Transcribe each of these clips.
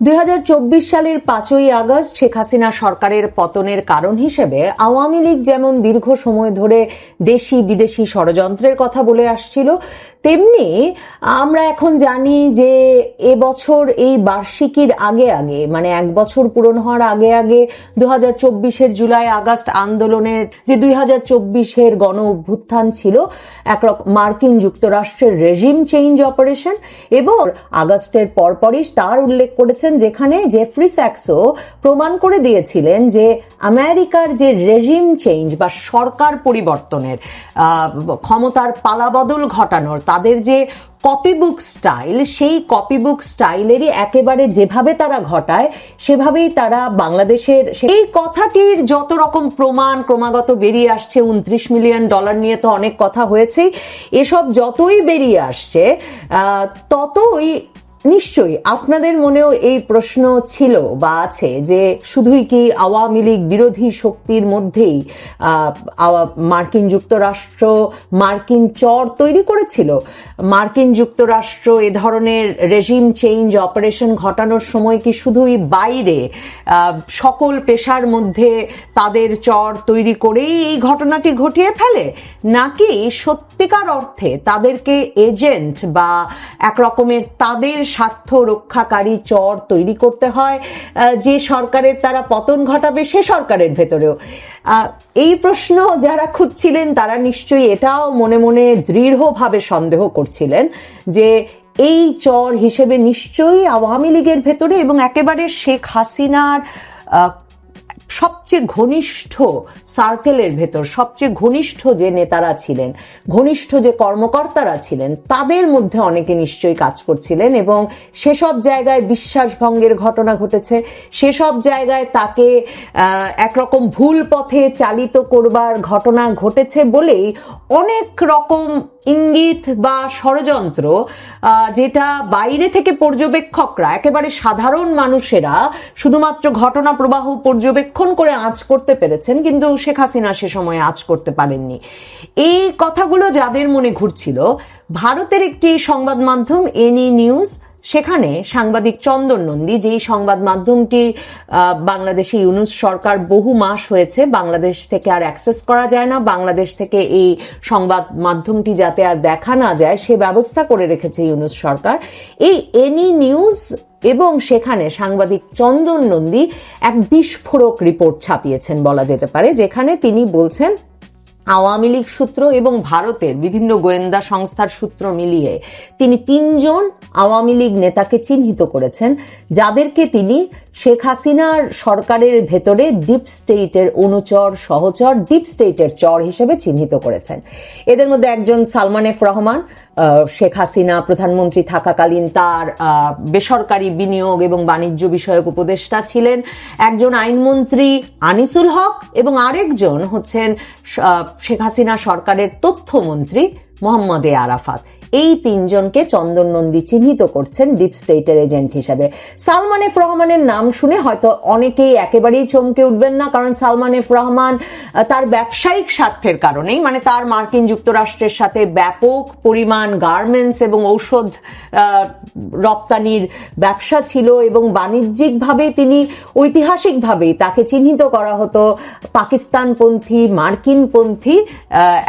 দুই হাজার চব্বিশ সালের পাঁচই আগস্ট শেখ হাসিনা সরকারের পতনের কারণ হিসেবে আওয়ামী লীগ যেমন দীর্ঘ সময় ধরে দেশি বিদেশি ষড়যন্ত্রের কথা বলে আসছিল তেমনি আমরা এখন জানি যে এবছর এই বার্ষিকীর আগে আগে মানে এক বছর পূরণ হওয়ার আগে আগে দু হাজার জুলাই আগস্ট আন্দোলনের যে দুই হাজার চব্বিশের গণ অভ্যুত্থান ছিল একরকম মার্কিন যুক্তরাষ্ট্রের রেজিম চেঞ্জ অপারেশন এবং আগস্টের পরপরই তার উল্লেখ করেছেন যেখানে জেফ্রি স্যাক্সো প্রমাণ করে দিয়েছিলেন যে আমেরিকার যে রেজিম চেঞ্জ বা সরকার পরিবর্তনের ক্ষমতার পালাবদল ঘটানোর তাদের যে কপিবুক স্টাইল সেই কপিবুক স্টাইলেরই একেবারে যেভাবে তারা ঘটায়, সেভাবেই তারা বাংলাদেশের এই কথাটির যত রকম প্রমাণ ক্রমাগত বেরিয়ে আসছে, উনত্রিশ মিলিয়ন ডলার নিয়ে তো অনেক কথা হয়েছেই, এসব যতই বেরিয়ে আসছে ততই নিশ্চয়ই আপনাদের মনেও এই প্রশ্ন ছিল বা আছে যে শুধুই কি আওয়ামী লীগ বিরোধী শক্তির মধ্যেই মার্কিন যুক্তরাষ্ট্র মার্কিন চর তৈরি করেছিল? মার্কিন যুক্তরাষ্ট্র এ ধরনের রেজিম চেঞ্জ অপারেশন ঘটানোর সময় কি শুধুই বাইরে সকল পেশার মধ্যে তাদের চর তৈরি করেই এই ঘটনাটি ঘটিয়ে ফেলে? নাকি সত্যিকার অর্থে তাদেরকে এজেন্ট বা এক রকমের তাদের স্বার্থ রক্ষাকারী চর তৈরি করতে হয় যে সরকারের তারা পতন ঘটাবে সে সরকারের ভেতরেও। এই প্রশ্ন যারা খুঁজছিলেন, তারা নিশ্চয়ই এটাও মনে মনে দৃঢ়ভাবে সন্দেহ করছিলেন যে এই চর হিসেবে নিশ্চয়ই আওয়ামী লীগের ভেতরে এবং একেবারে শেখ হাসিনার সবচেয়ে ঘনিষ্ঠ সার্কেলের ভেতর, সবচেয়ে ঘনিষ্ঠ যে নেতারা ছিলেন, ঘনিষ্ঠ যে কর্মকর্তারা ছিলেন, তাদের মধ্যে অনেকে নিশ্চয়ই কাজ করছিলেন এবং সেসব জায়গায় বিশ্বাসভঙ্গের ঘটনা ঘটেছে। সেসব জায়গায় তাকে একরকম ভুল পথে চালিত করবার ঘটনা ঘটেছে বলেই অনেক রকম ইঙ্গিত বা ষড়যন্ত্র যেটা বাইরে থেকে পর্যবেক্ষকরা, একেবারে সাধারণ মানুষেরা শুধুমাত্র ঘটনা প্রবাহ পর্যবেক্ষণ করে আঁচ করতে পেরেছেন, কিন্তু শেখ হাসিনা সে সময় আঁচ করতে পারেননি। এই কথাগুলো যাদের মনে ঘুরছিল, ভারতের একটি সংবাদ মাধ্যম এনি নিউজ, সেখানে সাংবাদিক চন্দন নন্দী, যেই সংবাদ মাধ্যমটি বাংলাদেশে ইউনুস সরকার বহু মাস হয়েছে, বাংলাদেশ থেকে আর অ্যাক্সেস করা যায় না, বাংলাদেশ থেকে এই সংবাদ মাধ্যমটি যাতে আর দেখা না যায়, সে ব্যবস্থা করে রেখেছে ইউনুস সরকার। এই এনি নিউজ এবং সেখানে সাংবাদিক চন্দন নন্দী এক বিস্ফোরক রিপোর্ট ছাপিয়েছেন, বলা যেতে পারে, যেখানে তিনি বলছেন আওয়ামী লীগ সূত্র এবং ভারতের বিভিন্ন গোয়েন্দা সংস্থার সূত্র মিলিয়ে তিনি তিনজন আওয়ামী লীগ নেতাকে চিহ্নিত করেছেন, যাদেরকে তিনি শেখ হাসিনার সরকারের ভেতরে ডিপ স্টেটের অনুচর, সহচর, ডিপ স্টেটের চর হিসেবে চিহ্নিত করেছেন। এদের মধ্যে একজন সালমান এফ রহমান শেখ হাসিনা প্রধানমন্ত্রী থাকাকালীন তার বেসরকারি বিনিয়োগ এবং বাণিজ্য বিষয়ক উপদেষ্টা ছিলেন। একজন আইনমন্ত্রী আনিসুল হক এবং আরেকজন হচ্ছেন শেখ হাসিনা সরকারের তথ্যমন্ত্রী মোহাম্মদ এ আরাফাত। এই তিনজনকে চন্দন নন্দী চিহ্নিত করছেন ডিপ স্টেটের এজেন্ট হিসেবে। সালমান এফ রহমানের নাম শুনে হয়তো অনেকেই একেবারেই চমকে উঠবেন না, কারণ সালমান এফ রহমান তার ব্যবসায়িক স্বার্থের কারণেই মানে তার মার্কিন যুক্তরাষ্ট্রের সাথে ব্যাপক পরিমাণ গার্মেন্টস এবং ঔষধ রপ্তানির ব্যবসা ছিল এবং বাণিজ্যিকভাবে তিনি ঐতিহাসিকভাবেই তাকে চিহ্নিত করা হতো। পাকিস্তানপন্থী, মার্কিনপন্থী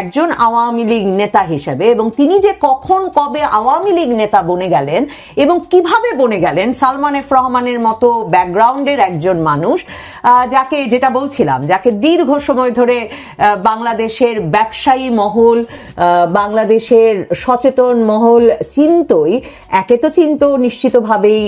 একজন আওয়ামী লীগ নেতা হিসেবে এবং তিনি যে কখন কবে আওয়ামী লীগ নেতা বনে গেলেন এবং কীভাবে বনে গেলেন? সালমান এফ রহমানের মতো ব্যাকগ্রাউন্ডের একজন মানুষ যাকে যেটা বলছিলাম, যাকে দীর্ঘ সময় ধরে বাংলাদেশের ব্যবসায়ী মহল বাংলাদেশের সচেতন মহল চিন্তই, একে তো চিন্ত নিশ্চিতভাবেই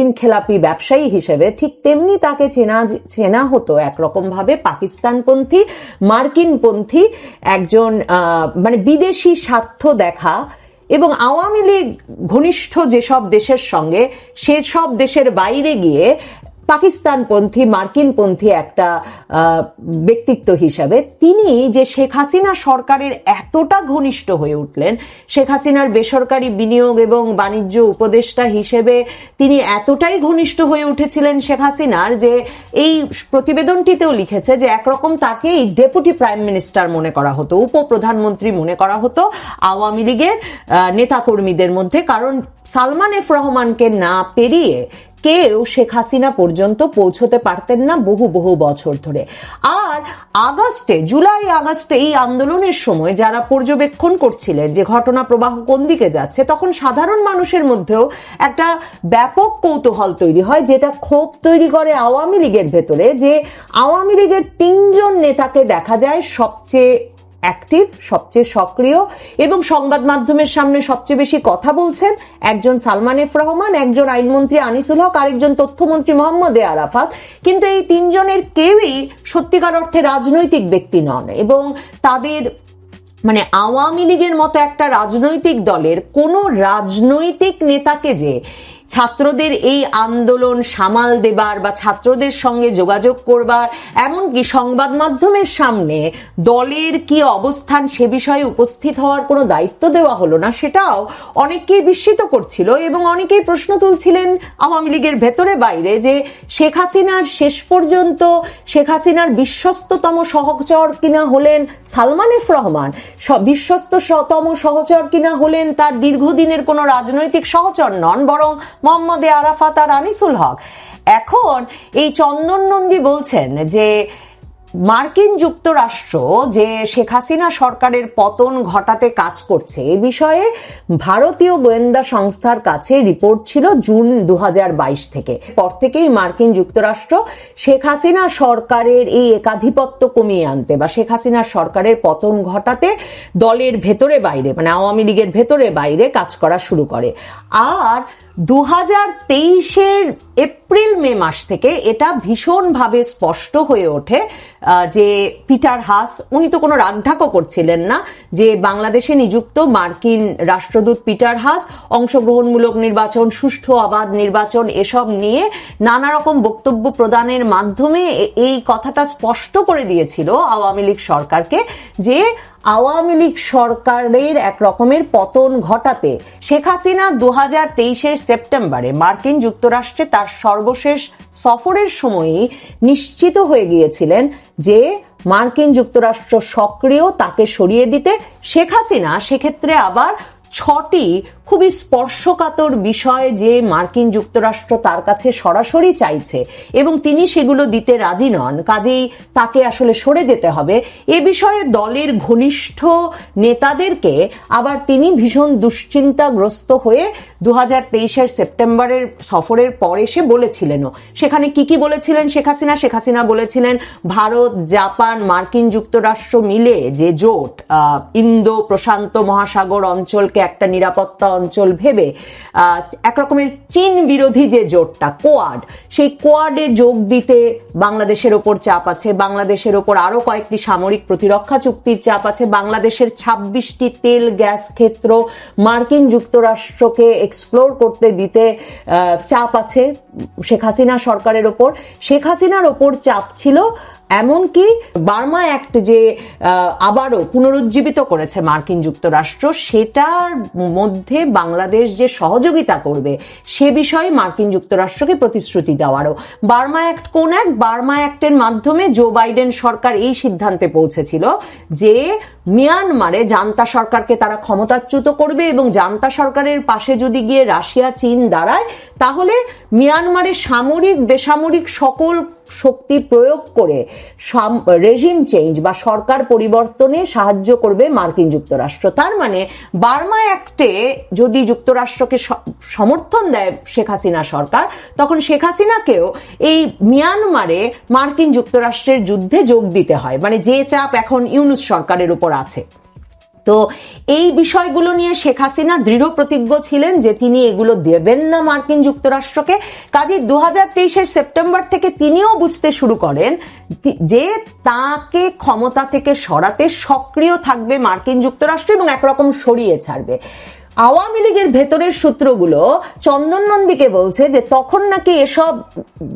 ঋণখেলাপি ব্যবসায়ী হিসেবে, ঠিক তেমনি তাকে চেনা চেনা হতো একরকম ভাবে পাকিস্তানপন্থী, মার্কিনপন্থী একজন মানে বিদেশি স্বার্থ দেখা এবং আওয়ামী লীগ ঘনিষ্ঠ যেসব দেশের সঙ্গে সেসব দেশের বাইরে গিয়ে পাকিস্তানপন্থী, মার্কিনপন্থী একটা ব্যক্তিত্ব হিসাবে তিনি যে শেখ হাসিনা সরকারের এতটা ঘনিষ্ঠ হয়ে উঠলেন, শেখ হাসিনার বেসরকারি বিনিয়োগ এবং বাণিজ্য উপদেষ্টা হিসেবে তিনি এতটাই ঘনিষ্ঠ হয়ে উঠেছিলেন শেখ হাসিনার যে এই প্রতিবেদনটিতেও লিখেছে যে একরকম তাকে এই ডেপুটি প্রাইম মিনিস্টার মনে করা হতো, উপপ্রধানমন্ত্রী মনে করা হতো আওয়ামী লীগের নেতাকর্মীদের মধ্যে। কারণ সালমান এফ রহমানকে না পেরিয়ে কেউ শেখ হাসিনা পর্যন্ত পৌঁছতে পারতেন না বহু বহু বছর ধরে। আর আগস্টে, জুলাই আগস্টে এই আন্দোলনের সময় যারা পর্যবেক্ষণ করছিলেন যে ঘটনা প্রবাহ কোন দিকে যাচ্ছে, তখন সাধারণ মানুষের মধ্যেও একটা ব্যাপক কৌতূহল তৈরি হয়, যেটা ক্ষোভ তৈরি করে আওয়ামী লীগের ভেতরে যে আওয়ামী লীগের তিনজন নেতাকে দেখা যায় সবচেয়ে অ্যাক্টিভ সবচেয়ে সক্রিয় এবং সংবাদ মাধ্যমের সামনে সবচেয়ে বেশি কথা বলছেন একজন সালমান এফ রহমান, একজন আইনমন্ত্রী আনিসুল হক, আরেকজন তথ্যমন্ত্রী মোহাম্মদ এ আরাফাত। কিন্তু এই তিনজনের কেউই সত্যিকার অর্থে রাজনৈতিক ব্যক্তি নন এবং তাদের মানে আওয়ামী লীগের মতো একটা রাজনৈতিক দলের কোনো রাজনৈতিক নেতাকে যে ছাত্রদের এই আন্দোলন সামাল দেবার বা ছাত্রদের সঙ্গে যোগাযোগ করবার, এমনকি সংবাদ মাধ্যমের সামনে দলের কি অবস্থান সে বিষয়ে উপস্থিত হওয়ার কোনো দায়িত্ব দেওয়া হলো না, সেটাও অনেককেই বিস্মিত করছিল এবং অনেকেই প্রশ্ন তুলছিলেন আওয়ামী লীগের ভেতরে বাইরে যে শেখ হাসিনার শেষ পর্যন্ত শেখ হাসিনার বিশ্বস্ততম সহচর কিনা হলেন সালমান এফ রহমান বিশ্বস্ততম সহচর কিনা হলেন তার দীর্ঘদিনের কোনো রাজনৈতিক সহচর নন, বরং মোহাম্মদ আরাফাত আর আনিসুল হক। এখন এই চন্দন নন্দী বলছেন যে মার্কিন যুক্তরাষ্ট্র যে শেখ হাসিনা সরকারের পতন ঘটাতে কাজ করছে, এ বিষয়ে ভারতীয় গোয়েন্দা সংস্থার কাছে রিপোর্ট ছিল জুন দু হাজার বাইশ থেকে। পর থেকেই মার্কিন যুক্তরাষ্ট্র শেখ হাসিনা সরকারের এই একাধিপত্য কমিয়ে আনতে বা শেখ হাসিনা সরকারের পতন ঘটাতে দলের ভেতরে বাইরে মানে আওয়ামী লীগের ভেতরে বাইরে কাজ করা শুরু করে। আর দু হাজার তেইশের এপ্রিল মে মাস থেকে এটা ভীষণভাবে স্পষ্ট হয়ে ওঠে যে পিটার হাস, উনি তো কোনো রাগঢাকও করছিলেন না যে বাংলাদেশে নিযুক্ত মার্কিন রাষ্ট্রদূত পিটার হাস, অংশগ্রহণমূলক নির্বাচন, সুষ্ঠু অবাধ নির্বাচন, এসব নিয়ে নানা রকম বক্তব্য প্রদানের মাধ্যমে এই কথাটা স্পষ্ট করে দিয়েছিল আওয়ামী লীগ সরকারকে যে আওয়ামী লীগ সরকারের এক রকমের পতন ঘটাতে শেখ হাসিনা দু হাজার সেপ্টেম্বরে মার্কিন যুক্তরাষ্ট্রে তার সর্বশেষ সফরের সময়ই নিশ্চিত হয়ে গিয়েছিলেন যে মার্কিন যুক্তরাষ্ট্র সক্রিয় তাকে সরিয়ে দিতে শেখ হাসিনা, সেক্ষেত্রে আবার ছটি খুবই স্পর্শকাতর বিষয় যে মার্কিন যুক্তরাষ্ট্র তার কাছে সরাসরি চাইছে এবং তিনি সেগুলো দিতে রাজি নন। কাজেই তাকে আসলে সরে যেতে হবে। এ বিষয়ে দলের ঘনিষ্ঠ নেতাদেরকে আবার তিনি ভীষণ দুশ্চিন্তাগ্রস্ত হয়ে দু হাজার সেপ্টেম্বরের সফরের পর এসে বলেছিলেনও। সেখানে কি কি বলেছিলেন শেখ হাসিনা? শেখ হাসিনা বলেছিলেন, ভারত, জাপান, মার্কিন যুক্তরাষ্ট্র মিলে যে জোট ইন্দো প্রশান্ত মহাসাগর অঞ্চলকে একটা নিরাপত্তা অঞ্চল ভেবে একরকমের চীন বিরোধী যে জোটটা, কোয়াড, সেই কোয়াডে যোগ দিতে বাংলাদেশের ওপর চাপ আছে, বাংলাদেশের ওপর আরও কয়েকটি সামরিক প্রতিরক্ষা চুক্তির চাপ আছে, বাংলাদেশের ছাব্বিশটি তেল গ্যাস ক্ষেত্র মার্কিন যুক্তরাষ্ট্রকে এক্সপ্লোর করতে দিতে চাপ আছে, শেখ হাসিনা সরকারের ওপর। শেখ হাসিনার ওপর চাপ ছিল এমনকি বার্মা অ্যাক্ট যে আবারও পুনরুজ্জীবিত করেছে মার্কিন যুক্তরাষ্ট্র, সেটার মধ্যে বাংলাদেশ যে সহযোগিতা করবে, সে বিষয়ে মার্কিন যুক্তরাষ্ট্রকে প্রতিশ্রুতি দেওয়ারও। বার্মা অ্যাক্ট কোন অ্যাক্ট বার্মা অ্যাক্টের মাধ্যমে জো বাইডেন সরকার এই সিদ্ধান্তে পৌঁছেছিল যে, মিয়ানমারে জান্তা সরকারকে তারা ক্ষমতাচ্যুত করবে এবং জান্তা সরকারের পাশে যদি গিয়ে রাশিয়া, চীন দাঁড়ায়, তাহলে মিয়ানমারে সামরিক, বেসামরিক সকল শক্তি প্রয়োগ করে রেজিম চেঞ্জ বা সরকার পরিবর্তনে সাহায্য করবে মার্কিন যুক্তরাষ্ট্র। তার মানে বার্মা অ্যাক্টে যদি যুক্তরাষ্ট্রকে সমর্থন দেয় শেখ হাসিনা সরকার, তখন শেখ হাসিনাকেও এই মিয়ানমারে মার্কিন যুক্তরাষ্ট্রের যুদ্ধে যোগ দিতে হয়। মানে যে চাপ এখন ইউনুস সরকারের উপর আছে। তো এই বিষয়গুলো নিয়ে শেখ হাসিনা দৃঢ় প্রতিজ্ঞ ছিলেন যে তিনি এগুলো দেবেন না মার্কিন যুক্তরাষ্ট্রকে। কাজে দু হাজার সেপ্টেম্বর থেকে তিনিও বুঝতে শুরু করেন যে তাকে ক্ষমতা থেকে সরাতে সক্রিয় থাকবে মার্কিন যুক্তরাষ্ট্র এবং একরকম সরিয়ে ছাড়বে। আওয়ামী লীগের ভেতরের সূত্রগুলো চন্দন নন্দীকে বলছে যে তখন নাকি এসব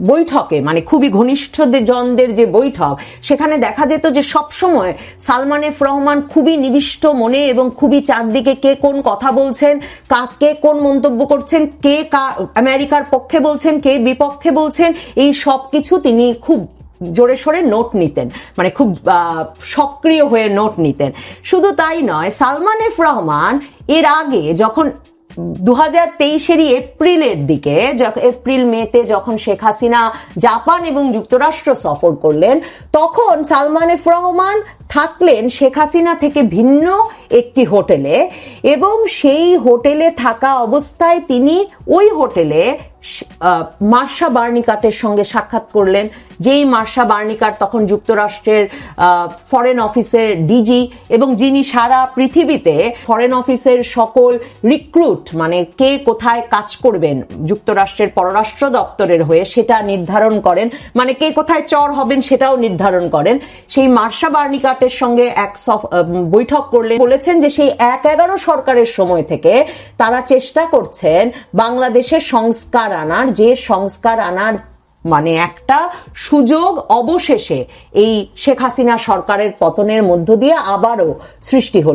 বৈঠকে মানে খুবই ঘনিষ্ঠ জনদের যে বৈঠক, সেখানে দেখা যেত যে সব সময় সালমান এফ রহমান খুবই নিবিষ্ট মনে এবং খুবই চারদিকে কে কোন কথা বলছেন কা- কোন মন্তব্য করছেন, কে কা- আমেরিকার পক্ষে বলছেন, কে বিপক্ষে বলছেন, এই সব কিছু তিনি খুব জোরে সোরে নোট নিতেন। মানে খুব সক্রিয় হয়ে নোট নিতেন। শুধু তাই নয়, সালমান এফ রহমান এর আগে যখন দু হাজার তেইশেরই এপ্রিলের দিকে এপ্রিল মেতে যখন শেখ হাসিনা জাপান এবং যুক্তরাষ্ট্র সফর করলেন, তখন সালমান এফ রহমান থাকলেন শেখ হাসিনা থেকে ভিন্ন একটি হোটেলে এবং সেই হোটেলে থাকা অবস্থায় তিনি ওই হোটেলে মার্শা বার্নিকাটের সঙ্গে সাক্ষাৎ করলেন, যেই মার্শা বার্নিকাট তখন যুক্তরাষ্ট্রের ফরেন অফিসের ডিজি এবং যিনি সারা পৃথিবীতে ফরেন অফিসের সকল রিক্রুট মানে কে কোথায় কাজ করবেন, যুক্তরাষ্ট্রের পররাষ্ট্র দপ্তরের হয়ে সেটা নির্ধারণ করেন মানে কে কোথায় চর হবেন সেটাও নির্ধারণ করেন। সেই মার্শা বার্নিকাটের সঙ্গে এক বৈঠক করলেন, বলেছেন যে সেই এক এগারো সরকারের সময় থেকে তারা চেষ্টা করছেন বাংলাদেশের সংস্কার আনার, যে সংস্কার আনার মানে একটা সুযোগ অবশেষে এই শেখ হাসিনা সরকারের পতনের মধ্য দিয়ে আবারও সৃষ্টি হলো।